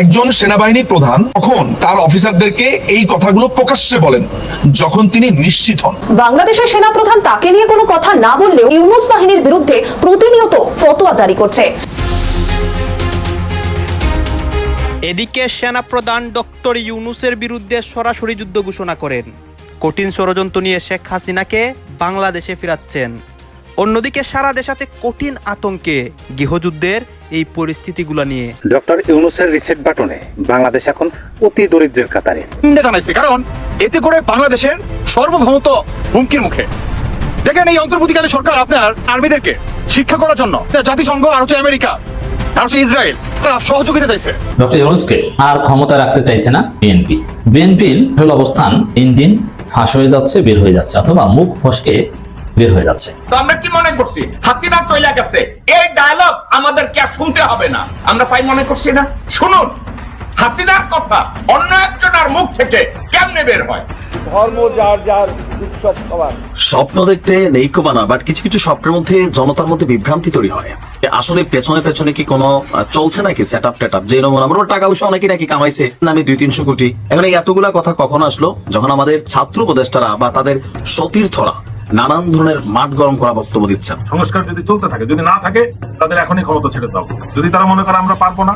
একজন সেনাবাহিনী প্রধান তখন তার অফিসারদেরকে এই কথাগুলো প্রকাশ্যে বলেন যখন তিনি নিশ্চিত হন। বাংলাদেশের সেনাপ্রধান তাকে নিয়ে কোনো কথা না বললেও ইউনুস বাহিনীর বিরুদ্ধে প্রতিনিয়ত ফতোয়া জারি করছে। এদিকে সেনাপ্রধান ডক্টর ইউনুসের বিরুদ্ধে সরাসরি যুদ্ধ ঘোষণা করেন। কঠিন ষড়যন্ত্র নিয়ে শেখ হাসিনাকে বাংলাদেশে ফিরাচ্ছেন। অন্যদিকে সারা দেশ আছে কঠিন আতঙ্কে। গৃহযুদ্ধের এই পরিস্থিতিগুলো নিয়ে। ডক্টর ইউনুসের রিসেট বাটনে বাংলাদেশ এখন অতি দরিদ্রের কাতারে। নিন্দা জানাইছে কারণ এতে করে বাংলাদেশের সর্বভৌমত্ব হুমকির মুখে। দেখেন এই অন্তর্বর্তীকালীন সরকার আপনার আর্মিদেরকে শিক্ষা করার জন্য জাতিসংঘ আর হচ্ছে আমেরিকা আর হচ্ছে ইসরায়েল তারা সহযোগিতা চাইছে। ডক্টর ইউনুসকে আর ক্ষমতা রাখতে চাইছে না বিএনপি। বিএনপির অবস্থান দিন দিন ফাঁস হয়ে যাচ্ছে বের হয়ে যাচ্ছে অথবা মুখ ফসকে বের হয়ে যাচ্ছে। তো আমরা কি মনে করছি? হাসিনা চলে গেছে। এই ডায়লগ আমাদেরকে আর শুনতে হবে না। আমরা তাই মনে করছি না? শুনুন হাসিনার কথা অন্য একজনের মুখ থেকে কেমনে বের হয়? ধর্ম যার যার উৎসব সবার। স্বপ্ন দেখতে নেই কমানা বাট কিছু কিছু স্বপ্নের মধ্যে জনতার মধ্যে বিভ্রান্তি তৈরি হয়। আসলে পেছনে পেছনে কি কোনো চলছে নাকি সেট আপ টেট আপ যে রকম আমরা টাকা পয়সা অনেকে নাকি কামাইছে নামে দুই তিনশো কোটি। এখন এই এতগুলা কথা কখন আসলো? যখন আমাদের ছাত্র উপদেষ্টারা বা তাদের সতীর্থরা নানান ধরনের মাঠ গরম করা বক্তব্য দিচ্ছেন। সংস্কার যদি চলতে থাকে, যদি না থাকে, তাদের এখনই ক্ষমতা ছেড়ে দাও। যদি তারা মনে করে আমরা পারব না,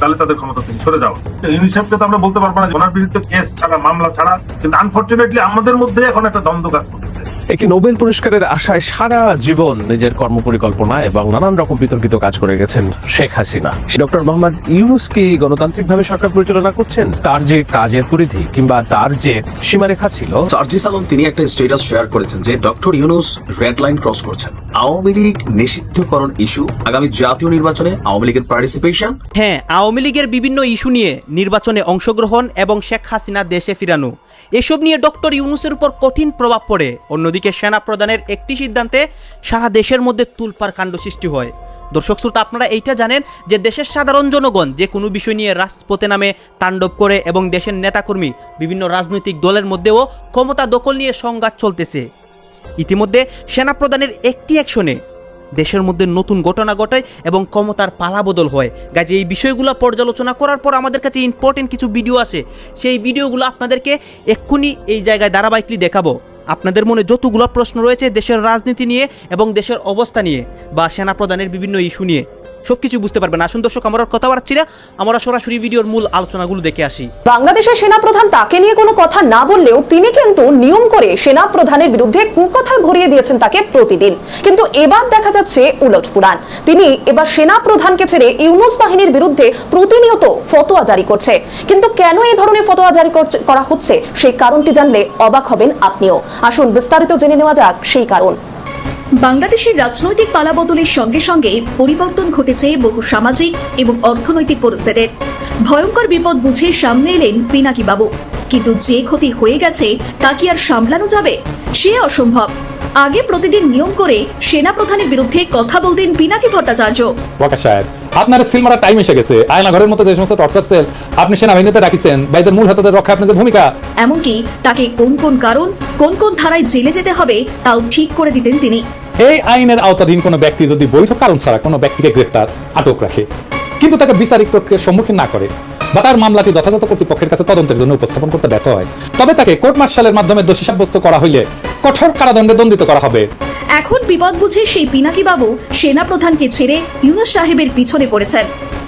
তাহলে তাদের ক্ষমতা থেকে সরে যাও। ইউনিসেফকে তো আমরা বলতে পারব না ওনার বিরুদ্ধে কেস ছাড়া, মামলা ছাড়া, কিন্তু আনফর্চুনেটলি আমাদের মধ্যে এখন একটা দ্বন্দ্ব কাজ করতেছে একটি নোবেল পুরস্কারের আশায় সারা জীবন নিজের কর্মপরিকল্পনা এবং নানান রকম বিতর্কিত কাজ করে গেছেন শেখ হাসিনা। ডক্টর মোহাম্মদ ইউনুস কি গণতান্ত্রিকভাবে সরকার পরিচালনা করছেন? তার যে কাজের পরিধি কিংবা তার যে সীমারেখা ছিল? চার্জিস আলম তিনি একটা স্টেটাস শেয়ার করেছেন যে doctor Yunus red line cross করছেন। আওয়ামী লীগ নিষিদ্ধকরণ ইস্যু আগামী জাতীয় নির্বাচনে আওয়ামী লীগের পার্টিসিপেশন হ্যাঁ আওয়ামী লীগের বিভিন্ন ইস্যু নিয়ে নির্বাচনে অংশগ্রহণ এবং শেখ হাসিনা দেশে ফিরানো। এসব নিয়ে ডক্টর ইউনুসের উপর কঠিন প্রভাব পড়ে। অন্যদিকে সেনা প্রধানের একটি সিদ্ধান্তে সারা দেশের মধ্যে তুলপার কাণ্ড সৃষ্টি হয়। দর্শক শ্রোতা, আপনারা এইটা জানেন যে দেশের সাধারণ জনগণ যে কোনো বিষয় নিয়ে রাজপথে নামে তাণ্ডব করে এবং দেশের নেতাকর্মী বিভিন্ন রাজনৈতিক দলের মধ্যেও ক্ষমতা দখল নিয়ে সংঘাত চলতেছে। ইতিমধ্যে সেনাপ্রধানের একটি অ্যাকশনে দেশের মধ্যে নতুন ঘটনা ঘটায় এবং ক্ষমতার পালাবদল হয়। গাজে এই বিষয়গুলো পর্যালোচনা করার পর আমাদের কাছে ইম্পর্টেন্ট কিছু ভিডিও আছে সেই ভিডিওগুলো আপনাদেরকে এক্ষুনি এই জায়গায় ধারাবাহিকলি দেখাবো। আপনাদের মনে যতগুলো প্রশ্ন রয়েছে দেশের রাজনীতি নিয়ে এবং দেশের অবস্থা নিয়ে বা সেনাপ্রধানের বিভিন্ন ইস্যু নিয়ে। সব কিছু বুঝতে পারবেন। আসুন দর্শক, আমরা কথা বাড়াচ্ছি না। আমরা সরাসরি ভিডিওর মূল আলোচনাগুলো দেখে আসি। বাংলাদেশের সেনাপ্রধান তাকে নিয়ে কোনো কথা না বললেও তিনি কিন্তু নিয়ম করে সেনাপ্রধানের বিরুদ্ধে কুকথা ভরিয়ে দিয়েছেন তাকে প্রতিদিন। কিন্তু এবার দেখা যাচ্ছে উলট পুরাণ। তিনি এবার সেনাপ্রধানকে ছেড়ে ইউনুস বাহিনীর বিরুদ্ধে প্রতিনিয়ত ফতোয়া জারি করছে। কিন্তু কেন এই ধরনের ফতোয়া জারি করা হচ্ছে? সেই কারণটি জানলে অবাক হবেন আপনিও। আসুন বিস্তারিত জেনে নেওয়া যাক সেই কারণ। বাংলাদেশের রাজনৈতিক পালাবদলের সঙ্গে সঙ্গে পরিবর্তন ঘটেছে বহু সামাজিক এবং অর্থনৈতিক পরিস্থিতির। ভয়ঙ্কর বিপদ বুঝে সামনে এলেন পিনাকি বাবু। কিন্তু যে ক্ষতি হয়ে গেছে তা কি আর সামলানো যাবে? সে অসম্ভব। আগে প্রতিদিন নিয়ম করে সেনা প্রধানের বিরুদ্ধে কথা বলতেন পিনাকি ভট্টাচার্য। আপনার সিল মারা টাইম এসে গেছে। আয়না ঘরের মতো যে সমস্ত টর্চার সেল আপনি সেনাবাহিনীতে রাখিছেন বা এদের মূল হাতে রক্ষা আপনাদের ভূমিকা। এমনকি তাকে কোন কোন কারণ কোন কোন ধারায় জেলে যেতে হবে তাও ঠিক করে দিতেন তিনি। এই আইনের আওতাধীন কোনো ব্যক্তি যদি বৈধ কারণ ছাড়া কোনো ব্যক্তিকে গ্রেপ্তার, আটক রাখে, কিন্তু তাকে বিচারিক প্রক্রিয়ার সম্মুখীন না করে বা তার মামলাটি যথাযথ কর্তৃপক্ষের কাছে তদন্তের জন্য উপস্থাপন করতে ব্যর্থ হয়, তবে তাকে কোর্ট মার্শালের মাধ্যমে দোষী সাব্যস্ত করা হইলে কঠোর কারাদণ্ডে দণ্ডিত করা হবে। এখন বিপদ বুঝে সেই পিনাকি বাবু সেনা প্রধানকে ছেড়ে ইউনুস সাহেবের পিছনে পড়েছেন।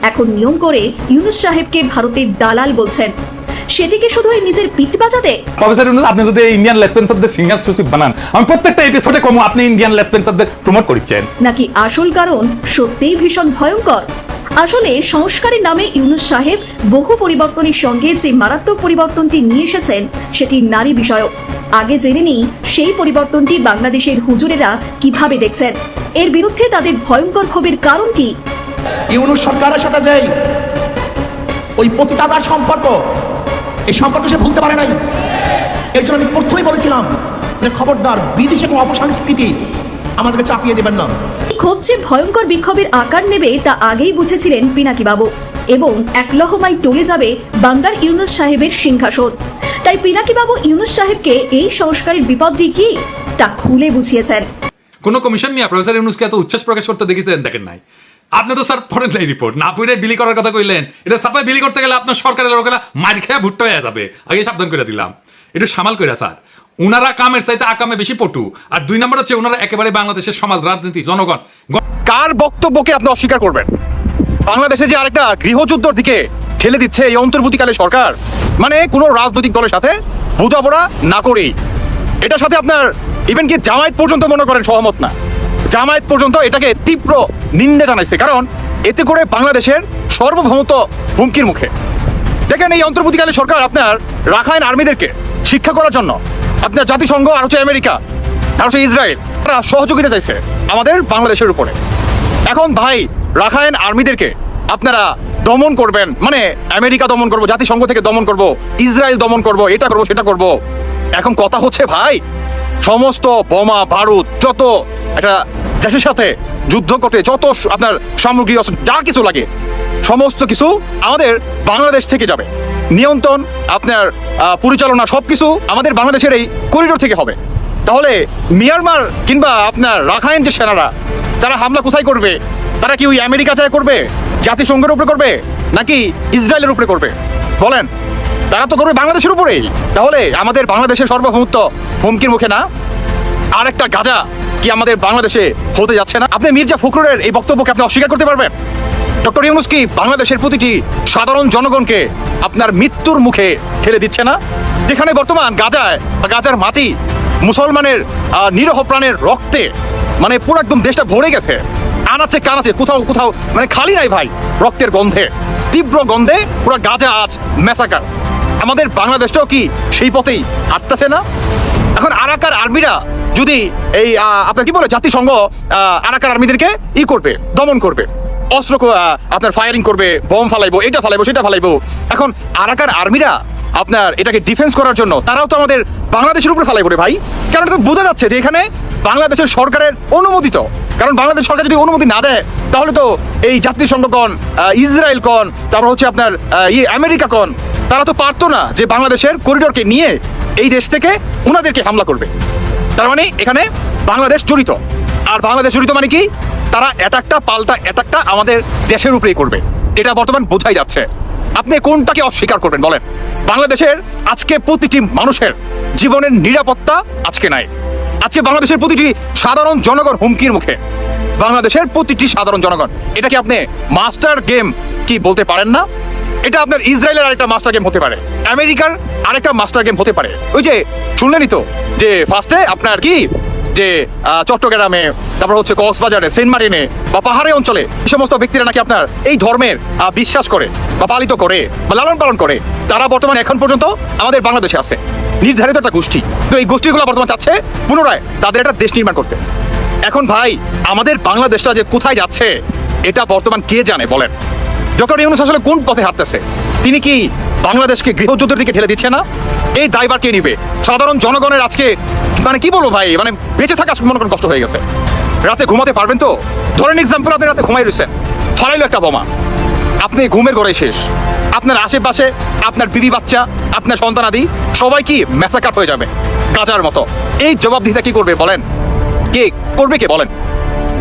এখন নিয়ম করে ইউনুস সাহেবকে ভারতের দালাল বলছেন। সেটিকে শুধু এই নিজের পিঠ বাজাতে? প্রফেসর ইউনুস আপনি যদি ইন্ডিয়ান লেসপেন্সারদের সিঙ্গার সচিব বানান আমি প্রত্যেকটা এপিসোডে কমু আপনি ইন্ডিয়ান লেসপেন্সারদের প্রমোট করছেন। নাকি আসল কারণ সত্যিই ভীষণ ভয়ঙ্কর? আসলে সংস্কারের নামে ইউনুস সাহেব বহু পরিবর্তনের সঙ্গে যে মারাত্মক পরিবর্তনটি নিয়ে এসেছেন সেটি নারী বিষয়ক। আগে জেনে নিই সেই পরিবর্তনটি বাংলাদেশের হুজুরেরা কীভাবে দেখছেন? এর বিরুদ্ধে তাদের ভয়ঙ্কর ক্ষোভের কারণ কি? ইউনুস সরকারের সাথে যেই ওই পতিতাদার সম্পর্ক এই সম্পর্ক সে ভুলতে পারে নাই। এই জন্য আমি প্রথমেই বলেছিলাম যে খবরদার বিদেশে কোনো অপসংস্কৃতি আমাদেরকে চাপিয়ে দেবেন না। ক্ষোভ যে ভয়ঙ্কর বিক্ষোভের আকার নেবে তা আগেই বুঝেছিলেন পিনাকি বাবু এবং এক লহমায় টলে যাবে বাংলার ইউনুস সাহেবের সিংহাসন। তাই পিনাকি বাবু ইউনুস সাহেবকে এই সংস্কারের বিপদটি কি? তা খুলে বুঝিয়েছেন। কোন কমিশন নিয়ে প্রফেসর ইউনুসকে এত উচ্ছ্বাস প্রকাশ করতে দেখেছেন দেখেন নাই। আপনি তো, স্যার পড়েন নাই রিপোর্ট না পড়ে বিলি করার কথা কইলেন। এটা সাপ্লাই বিলি করতে গেলে আপনার সরকারের লোকেরা মার খেয়ে ভুট্টা হয়ে যাবে। আগে সাবধান করে দিলাম। একটু সামাল করে স্যার, উনারা কামের চাইতে আকামে বেশি পটু। আর দুই নম্বর হচ্ছে ওনারা একেবারে বাংলাদেশের সমাজ, রাজনীতি, জনগণ। কার বক্তব্যকে আপনি অস্বীকার করবেন? বাংলাদেশে যে আরেকটা গৃহযুদ্ধর দিকে ঠেলে দিচ্ছে এই অন্তর্বর্তীকালে সরকার মানে কোনো রাজনৈতিক দলের সাথে বোঝাপড়া না করেই। এটার সাথে আপনার ইভেন কি জামায়াত পর্যন্ত মনে করেন সহমত না। জামায়াত পর্যন্ত এটাকে তীব্র নিন্দা জানাইছে, কারণ এতে করে বাংলাদেশের সর্বভৌমত্ব হুমকির মুখে। দেখেন এই অন্তর্বর্তীকালে সরকার আপনার রাখাইন আর্মিদেরকে শিক্ষা করার জন্য, আপনার জাতিসংঘ, আর হচ্ছে আমেরিকা, আর হচ্ছে ইসরায়েল, তারা সহযোগিতা চাইছে আমাদের বাংলাদেশের উপরে। এখন ভাই, রাখাইন আর্মিদেরকে আপনারা দমন করবেন মানে আমেরিকা দমন করব, জাতিসংঘ থেকে দমন করব, ইসরায়েল দমন করব, এটা করব, সেটা করব। এখন কথা হচ্ছে ভাই, সমস্ত বোমা, বারুদ, যত একটা দেশের সাথে যুদ্ধ করতে যত আপনার সামগ্রী অস্ত্র যা কিছু লাগে, সমস্ত কিছু আমাদের বাংলাদেশ থেকে যাবে। নিয়ন্ত্রণ, আপনার পরিচালনা সব কিছু আমাদের বাংলাদেশের এই করিডোর থেকে হবে। তাহলে মিয়ানমার কিংবা আপনার রাখাইন যে সেনারা, তারা হামলা কোথায় করবে? তারা কি ওই আমেরিকা চায় করবে? জাতিসংঘের উপরে করবে? নাকি ইসরায়েলের উপরে করবে? বলেন, তারা তো করবে বাংলাদেশের উপরেই। তাহলে আমাদের বাংলাদেশের সর্বভৌমত্ব হুমকির মুখে না? আর একটা গাজা কি আমাদের বাংলাদেশে হতে যাচ্ছে না? আপনি মির্জা ফখরুলের এই বক্তব্যকে আপনি অস্বীকার করতে পারবেন? ডক্টর ইউনুস কি বাংলাদেশের প্রতিটি সাধারণ জনগণকে আপনার মৃত্যুর মুখে ঠেলে দিচ্ছে না? যেখানে বর্তমান গাজায় গাজার মাটি মুসলমানের নিরহ প্রাণের রক্তে মানে পুরো একদম দেশটা ভরে গেছে। আনাচে কানাচে, কোথাও কোথাও মানে খালি নাই ভাই রক্তের গন্ধে। তীব্র গন্ধে পুরো গাজা আজ মেসাকার আমাদের বাংলাদেশটাও কি সেই পথেই হাঁটতেছে না? আরাকার আর্মিরা যদি এই আপনার কি বলে জাতিসংঘ আরাকার আর্মিদেরকে ই করবে দমন করবে অস্ত্র আপনার ফায়ারিং করবে বম ফালাইবো এটা ফালাইবো সেটা ফালাইবো। এখন আরাকার আর্মিরা আপনার এটাকে ডিফেন্স করার জন্য তারাও তো আমাদের বাংলাদেশের উপরে ফালাইবো রে ভাই। কারণ তো বোঝা যাচ্ছে যে এখানে বাংলাদেশের সরকারের অনুমোদিত কারণ বাংলাদেশ সরকার যদি অনুমতি না দেয় তাহলে তো এই জাতিসংঘ কন ইসরায়েল কন তারপর হচ্ছে আপনার আহ, ই আমেরিকা কন তারা তো পারতো না যে বাংলাদেশের করিডোরকে নিয়ে এই দেশ থেকে ওনাদেরকে হামলা করবে। তার মানে এখানে বাংলাদেশ জড়িত। আর বাংলাদেশ জড়িত মানে কি? তারা অ্যাটাকটা, পাল্টা অ্যাটাকটা আমাদের দেশের উপরেই করবে। এটা বর্তমান বোঝাই যাচ্ছে। আপনি কোনটাকে অস্বীকার করবেন বলেন? বাংলাদেশের আজকে প্রতিটি মানুষের জীবনের নিরাপত্তা আজকে নাই। আজকে বাংলাদেশের প্রতিটি সাধারণ জনগণ হুমকির মুখে। বাংলাদেশের প্রতিটি সাধারণ জনগণ। এটা কি আপনি মাস্টার গেম কি বলতে পারেন না? এটা আপনার ইসরায়েলের আরেকটা মাস্টার গেম হতে পারে। আমেরিকার আরেকটা মাস্টার গেম হতে পারে। ওই যে, শুনলেনই তো যে ফার্স্টে আপনার কি? যে চট্টগ্রামে, তারপর হচ্ছে কক্সবাজারে, সেন্ট মার্টিনে বা পাহাড়ে অঞ্চলে এই সমস্ত ব্যক্তিরা নাকি আপনার এই ধর্মের বিশ্বাস করে বা পালিত করে বা লালন পালন করে। তারা বর্তমানে এখন পর্যন্ত আমাদের বাংলাদেশে আছে। নির্ধারিত একটা গোষ্ঠী। তো এই গোষ্ঠীগুলো বর্তমান চাচ্ছে পুনরায় তাদের একটা দেশ নির্মাণ করতে। এখন ভাই, আমাদের বাংলাদেশটা যে কোথায় যাচ্ছে, এটা বর্তমান কে জানে বলেন? ডক্টর ইউনুস আসলে কোন পথে হাঁটতেছে? তিনি কি বাংলাদেশকে গৃহযুদ্ধের দিকে ঠেলে দিচ্ছে না? এই দায়বার কে নিবে? সাধারণ জনগণের আজকে মানে কি বলব ভাই মানে বেঁচে থাকা মনে করেন কষ্ট হয়ে গেছে। রাতে ঘুমাতে পারবেন তো? ধরেন এক্সাম্পল আপনি রাতে ঘুমাই রয়েছেন। ফালাইলো একটা বোমা। আপনি ঘুমের ঘরে শেষ। আপনার আশেপাশে, আপনার বিবি বাচ্চা, আপনার সন্তানাদি সবাই কি ম্যাসাকার হয়ে যাবে? গাজার মতো। এই জবাবদিহিতা কি করবে বলেন? কে, করবে কে বলেন?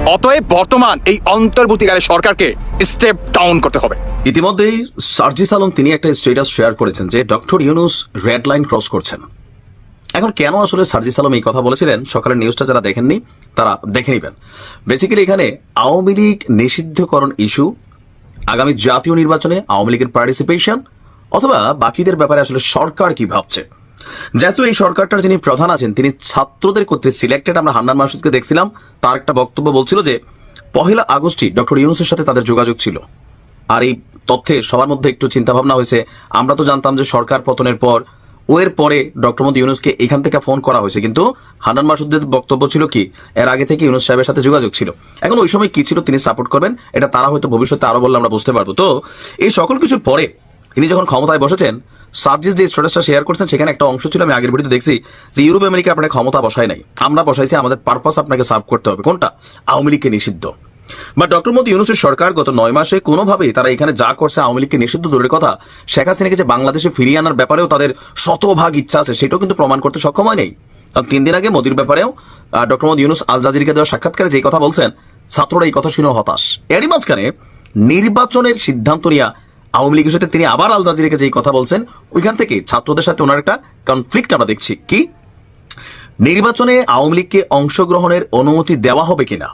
অতএব বর্তমান এই অন্তর্বর্তীকালে সরকারকে স্টেপ ডাউন করতে হবে। ইতিমধ্যেই সার্জিস আলম তিনি একটা স্টেটাস শেয়ার করেছেন যে doctor Yunus red line cross করছেন। এখন কেন আসলে সার্জিস আলম এই কথা বলেছিলেন? সকালের নিউজটা যারা দেখেননি, তারা দেখে নেবেন। বেসিক্যালি এখানে আওয়ামী লীগ নিষিদ্ধকরণ ইস্যু আগামী জাতীয় নির্বাচনে আওয়ামী লীগের পার্টিসিপেশন অথবা বাকিদের ব্যাপারে আসলে সরকার কি ভাবছে? যেহেতু এই সরকারটার যিনি প্রধান আছেন, তিনি ছাত্রদের কর্তৃক সিলেক্টেড আমরা হান্নান মাসুদকে দেখছিলাম, তার একটা বক্তব্য বলছিল যে, পহেলা আগস্টই ডক্টর ইউনুসের সাথে তাদের যোগাযোগ ছিল। আর এই তথ্যে সবার মধ্যে একটু চিন্তা ভাবনা হয়েছে। আমরা তো জানতাম যে সরকার পতনের পর, ও এর পরে ডক্টর মোদী ইউনুসকে এখান থেকে ফোন করা হয়েছে। কিন্তু হান্নান মাসুদের বক্তব্য ছিল কি? এর আগে থেকে ইউনুস সাহেবের সাথে যোগাযোগ ছিল। এখন ওই সময় কি ছিল তিনি সাপোর্ট করবেন? এটা তারা হয়তো ভবিষ্যতে আরও বললে আমরা বুঝতে পারব। তো এই সকল কিছুর পরে তিনি যখন ক্ষমতায় বসেছেন সার্জিস যে স্ট্যাটাসটা শেয়ার করছেন, সেখানে একটা অংশ ছিল, আমি আগের ভিডিওতে দেখছি, যে ইউরোপ আমেরিকা আপনার ক্ষমতা বসায় নাই। আমরা বসাইছি, আমাদের পারপাস আপনাকে সার্ভ করতে হবে। কোনটা? আওয়ামী লীগকে নিষিদ্ধ। বা ডক্টর মোদী ইউনুসের সরকার গত নয় মাসে কোনোভাবেই তারা এখানে যা করছে, আওয়ামী লীগকে নিষিদ্ধ দূরের কথা, শেখ হাসিনাকে যে বাংলাদেশে ফিরিয়ে আনার ব্যাপারেও তাদের শতভাগ ইচ্ছা আছে, সেটাও কিন্তু প্রমাণ করতে সক্ষম হয় নেই। কারণ তিন দিন আগে মোদির ব্যাপারেও ডক্টর মোদী ইউনুস আল জাজিরকে দেওয়া সাক্ষাৎকারে যে কথা বলছেন, ছাত্ররা এই কথা শুনেও হতাশ। এরই মাঝখানে নির্বাচনের সিদ্ধান্ত নিয়ে আওয়ামী লীগের সাথে তিনি আবার আল জাজিরাকে যেই কথা বলছেন, ওইখান থেকে ছাত্রদের সাথে ওনার একটা কনফ্লিক্ট আমরা দেখছি। কি? নির্বাচনে আওয়ামী লীগকে অংশগ্রহণের অনুমতি দেওয়া হবে কিনা?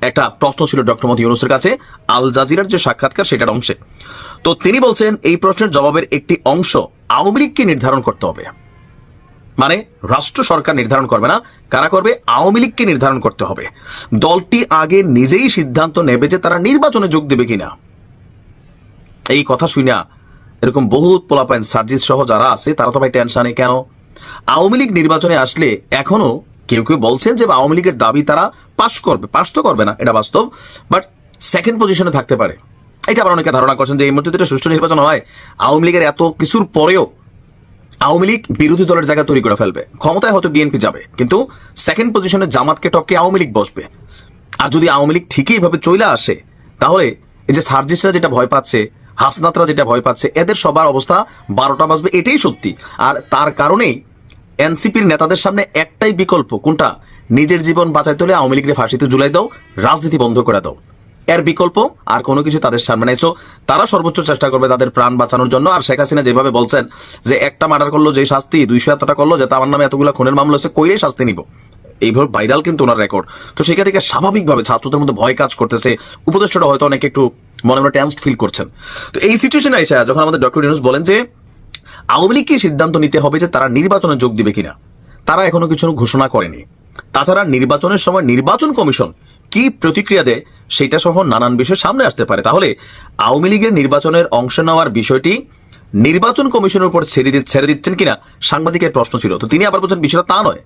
একটা প্রশ্ন ছিল ডক্টর মোদী ইউনুসের কাছে, আল জাজিরার যে সাক্ষাৎকার সেটার অংশে। তো তিনি বলছেন, এই প্রশ্নের জবাবের একটি অংশ আওয়ামী লীগকে নির্ধারণ করতে হবে। মানে রাষ্ট্র সরকার নির্ধারণ করবে না, কারা করবে? আওয়ামী লীগকে নির্ধারণ করতে হবে। দলটি আগে নিজেই সিদ্ধান্ত নেবে যে তারা নির্বাচনে যোগ দেবে কিনা। এই কথা শুনা এরকম বহুত পোলাপাইন সার্জিস সহ যারা আছে, তারা তো ভাই টেনশনে কেন? আওয়ামী লীগ নির্বাচনে আসলে এখনও কেউ কেউ বলছেন যে আওয়ামী লীগের দাবি তারা পাশ করবে, পাশ তো করবে না, এটা বাস্তব বাট সেকেন্ড পজিশনে থাকতে পারে। এটা আবার অনেকে ধারণা করছেন যে এই মুহূর্তে এটা সুষ্ঠু নির্বাচন হয়। আওয়ামী লীগের এত কিছুর পরেও আওয়ামী লীগ বিরোধী দলের জায়গা তৈরি করে ফেলবে। ক্ষমতায় হয়তো বিএনপি যাবে, কিন্তু সেকেন্ড পজিশনে জামাতকে টপকে আওয়ামী লীগ বসবে। আর যদি আওয়ামী লীগ ঠিকই এভাবে চলে আসে, তাহলে এই যে সার্জিসরা যেটা ভয় পাচ্ছে হাসনাতরা যেটা ভয় পাচ্ছে, এদের সবার অবস্থা বারোটা বাজবে, এটাই সত্যি। আর তার কারণেই এনসিপির নেতাদের সামনে একটাই বিকল্প, কোনটা? নিজের জীবন বাঁচাইতে হলে আওয়ামী লীগের ফাঁসিতে জুলাই দাও, রাজনীতি বন্ধ করে দাও। এর বিকল্প, আর কোনো কিছু তাদের সামনে নাই। তারা সর্বোচ্চ চেষ্টা করবে তাদের প্রাণ বাঁচানোর জন্য। আর শেখ হাসিনা যেভাবে বলছেন যে একটা মার্ডার করল যে শাস্তি দুইশো এতটা করল, যে তার নামে এতগুলো খুনের মামলা হচ্ছে কইরেই শাস্তি নিব। এইভাবে ভাইরাল কিন্তু ওনার রেকর্ড তো সেখান থেকে স্বাভাবিকভাবে ছাত্রদের মধ্যে ভয় কাজ করতেছে। উপদেষ্টারা হয়তো অনেকে একটু মনে মনে টেন্সড ফিল করছেন। তো এই সিচুয়েশনে এসে যখন আমাদের ডক্টর ইউনুস বলেন যে, আওয়ামী লীগকে সিদ্ধান্ত নিতে হবে যে তারা নির্বাচনে যোগ দিবে কিনা, তারা এখনও কিছু ঘোষণা করেনি। তাছাড়া নির্বাচনের সময় নির্বাচন কমিশন কি প্রতিক্রিয়া দেয়, সেটা সহ নানান বিষয় সামনে আসতে পারে। তাহলে আওয়ামী লীগের নির্বাচনের অংশ নেওয়ার বিষয়টি নির্বাচন কমিশনের উপর ছেড়ে ছেড়ে দিচ্ছেন কিনা সাংবাদিকের প্রশ্ন ছিল। তো তিনি আবার বলছেন, বিষয়টা তা নয়।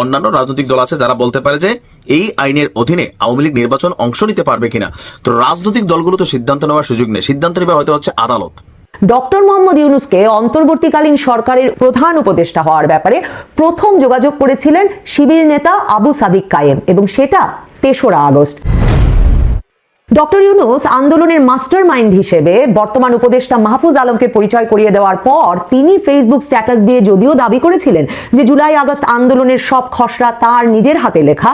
অন্যান্য রাজনৈতিক দল আছে যারা বলতে পারে যে এই আইনের অধীনে আওয়ামী লীগ নির্বাচন অংশ নিতে পারবে কিনা। তো রাজনৈতিক দলগুলো তো সিদ্ধান্ত নেওয়ার সুযোগ নেই। সিদ্ধান্ত নেবে হয়তো হচ্ছে আদালত। ডক্টর মোহাম্মদ ইউনুসকে অন্তর্বর্তীকালীন সরকারের প্রধান উপদেষ্টা হওয়ার ব্যাপারে প্রথম যোগাযোগ করেছিলেন শিবির নেতা আবু সাদিক কায়েম, এবং সেটা তেসরা আগস্ট। ডক্টর ইউনুস আন্দোলনের মাস্টার মাইন্ড হিসেবে বর্তমান উপদেষ্টা মাহফুজ আলমকে পরিচয় করিয়ে দেওয়ার পর তিনি ফেসবুক স্ট্যাটাস দিয়ে যদিও দাবি করেছিলেন যে জুলাই আগস্ট আন্দোলনের সব খসড়া তার নিজের হাতে লেখা,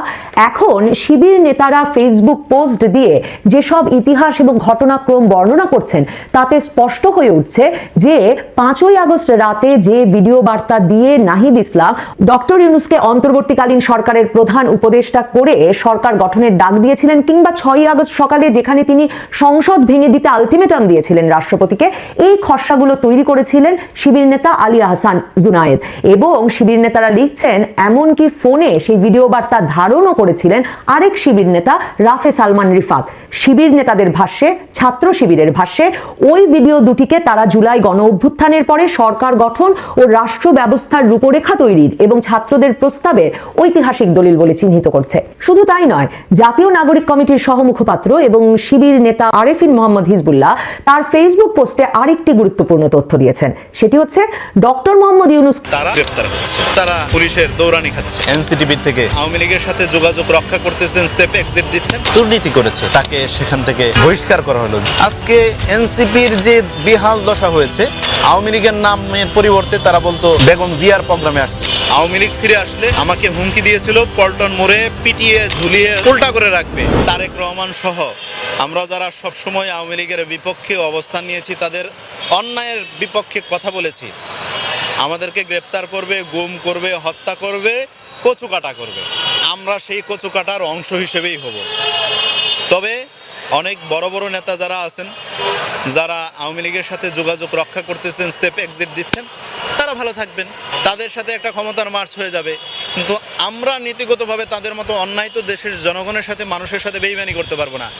এখন শিবির নেতারা ফেসবুক পোস্ট দিয়ে যেসব ইতিহাস এবং ঘটনাক্রম বর্ণনা করছেন, তাতে স্পষ্ট হয়ে উঠছে যে পাঁচই আগস্ট রাতে যে ভিডিও বার্তা দিয়ে নাহিদ ইসলাম ডক্টর ইউনুসকে অন্তর্বর্তীকালীন সরকারের প্রধান উপদেষ্টা করে সরকার গঠনের ডাক দিয়েছিলেন কিংবা ছয়ই আগস্ট সকালে যেখানে তিনি সংসদ ভেঙে দিতে আলটিমেটাম দিয়েছিলেন রাষ্ট্রপতিকে, এই খসড়াগুলো তৈরি করেছিলেন শিবির নেতা আলী আহসান জুনায়েদ। এবং শিবির নেতারা লিখছেন, এমনকি ফোনে সেই ভিডিও বার্তা ধারণও করেছিলেন আরেক শিবির নেতা রাফে সালমান রিফাত। শিবির নেতাদের ভাষ্যে, ছাত্র শিবিরের ভাষ্যে, ওই ভিডিও দুটিকে তারা জুলাই গণ অভ্যুত্থানের পরে সরকার গঠন ও রাষ্ট্র ব্যবস্থার রূপরেখা তৈরির এবং ছাত্রদের প্রস্তাবের ঐতিহাসিক দলিল বলে চিহ্নিত করছে। শুধু তাই নয়, জাতীয় নাগরিক কমিটির সহমুখপাত্র এবং শিবির নেতা আরেফিন মোহাম্মদ হিজবুল্লাহ তার ফেসবুক পোস্টে আরেকটি গুরুত্বপূর্ণ তথ্য দিয়েছেন। সেটি হচ্ছে ডক্টর মোহাম্মদ ইউনুস তারা গ্রেপ্তার হচ্ছে তারা পুলিশের দৌড়ানি খাচ্ছে। এনসিটিভির থেকে আওয়ামী লীগের সাথে যোগাযোগ রক্ষা করতেছেন সেফ এক্সিট দিচ্ছেন। দুর্নীতি করেছে। তাকে সেখান থেকে বহিষ্কার করা হলো। আজকে এনসিপির যে বিহাল দশা হয়েছে আওয়ামী লীগের নামের পরিবর্তে তারা বলতো বেগম জিয়ার প্রোগ্রামে আসছে। আওয়ামী লীগ ফিরে আসলে আমাকে হুমকি দিয়েছিল, পল্টন মোড়ে পিটিয়ে, ঝুলিয়ে, উল্টা করে রাখবে। তারেক রহমান সহ আমরা যারা সবসময় আওয়ামী লীগের বিপক্ষে অবস্থান নিয়েছি, তাদের অন্যায়ের বিপক্ষে কথা বলেছি। আমাদেরকে গ্রেপ্তার করবে, গুম করবে, হত্যা করবে কচু কাটা করবে। আমরা সেই কচু কাটার অংশ হিসেবেই হব। তবে অনেক বড় বড় নেতা যারা আছেন যারা আওয়ামী লীগের সাথে যোগাযোগ রক্ষা করতেছেন সেফ এক্সিট দিচ্ছেন, তারা ভালো থাকবেন। তাদের সাথে একটা ক্ষমতার মার্চ হয়ে যাবে। কিন্তু আমরা নীতিগতভাবে তাদের মতো অন্যায় তো দেশের জনগণের সাথে, মানুষের সাথে বেইমানি করতে পারব না।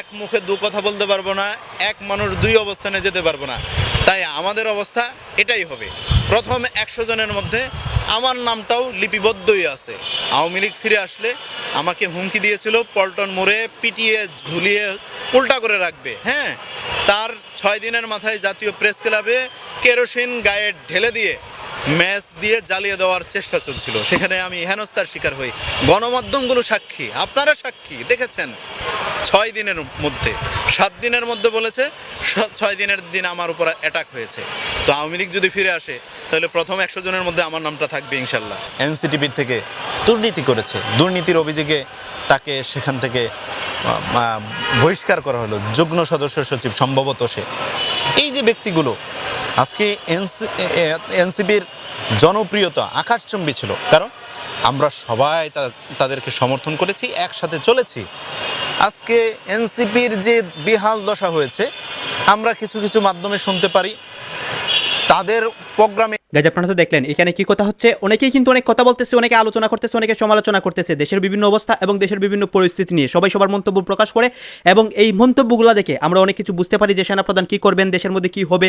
এক মুখে দু কথা বলতে পারব না, এক মানুষ দুই অবস্থানে যেতে পারব না। তাই আমাদের অবস্থা এটাই হবে। প্রথম একশো জনের মধ্যে আমার নামটাও লিপিবদ্ধই আছে। আওয়ামী লীগ ফিরে আসলে আমাকে হুমকি দিয়েছিল, পল্টন মোড়ে পিটিয়ে ঝুলিয়ে উল্টা করে রাখবে। হ্যাঁ তার ছয় দিনের মাথায় জাতীয় প্রেস ক্লাবে কেরোসিন গায়ে ঢেলে দিয়ে ম্যাচ দিয়ে জ্বালিয়ে দেওয়ার চেষ্টা চলছিল। সেখানে আমি হেনস্থার শিকার হই। গণমাধ্যমগুলো সাক্ষী। আপনারা সাক্ষী? দেখেছেন? ছয় দিনের মধ্যে। সাত দিনের মধ্যে বলেছে ছয় দিনের দিন আমার উপর অ্যাটাক হয়েছে। তো আওয়ামী লীগ যদি ফিরে আসে, তাহলে প্রথম একশো জনের মধ্যে আমার নামটা থাকবে, ইনশাল্লাহ। এনসিটিভির থেকে দুর্নীতি করেছে। দুর্নীতির অভিযোগে তাকে সেখান থেকে বহিষ্কার করা হলো। যুগ্ম সদস্য সচিব, সম্ভবত সে। এই যে ব্যক্তিগুলো আজকে এনসিপির জনপ্রিয়তা আকাশচম্বী ছিল। কারণ আমরা সবাই তাদেরকে সমর্থন করেছি, একসাথে চলেছি। আজকে এনসিপির যে বেহাল দশা হয়েছে, আমরা কিছু কিছু মাধ্যমে শুনতে পারি। তাদের প্রোগ্রামে গাইজ, আপনারা তো দেখলেন, এখানে কি কথা হচ্ছে? অনেকেই কিন্তু অনেক কথা বলতেছে, অনেকে আলোচনা করতেছে, অনেকে সমালোচনা করতেছে। দেশের বিভিন্ন অবস্থা এবং দেশের বিভিন্ন পরিস্থিতি নিয়ে সবাই সবার মন্তব্য প্রকাশ করে। এবং এই মন্তব্যগুলো দেখে আমরা অনেক কিছু বুঝতে পারি যে সেনাপ্রধান কী করবেন, দেশের মধ্যে কী হবে।